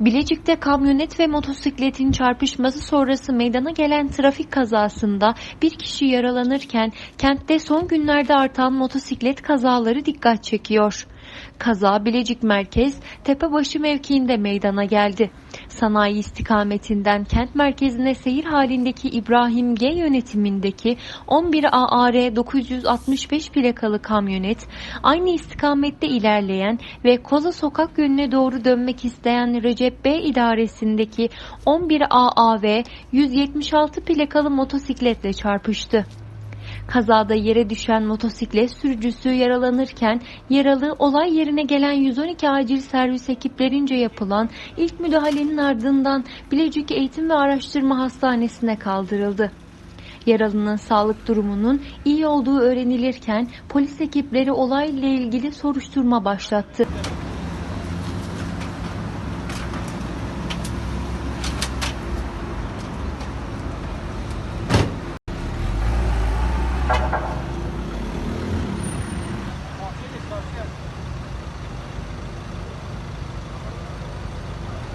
Bilecik'te kamyonet ve motosikletin çarpışması sonrası meydana gelen trafik kazasında bir kişi yaralanırken kentte son günlerde artan motosiklet kazaları dikkat çekiyor. Kaza Bilecik Merkez Tepebaşı mevkiinde meydana geldi. Sanayi istikametinden kent merkezine seyir halindeki İbrahim G yönetimindeki 11 AAR 965 plakalı kamyonet aynı istikamette ilerleyen ve Koza Sokak yönüne doğru dönmek isteyen Recep B idaresindeki 11 AAV 176 plakalı motosikletle çarpıştı. Kazada yere düşen motosiklet sürücüsü yaralanırken yaralı olay yerine gelen 112 acil servis ekiplerince yapılan ilk müdahalenin ardından Bilecik Eğitim ve Araştırma Hastanesi'ne kaldırıldı. Yaralının sağlık durumunun iyi olduğu öğrenilirken polis ekipleri olayla ilgili soruşturma başlattı.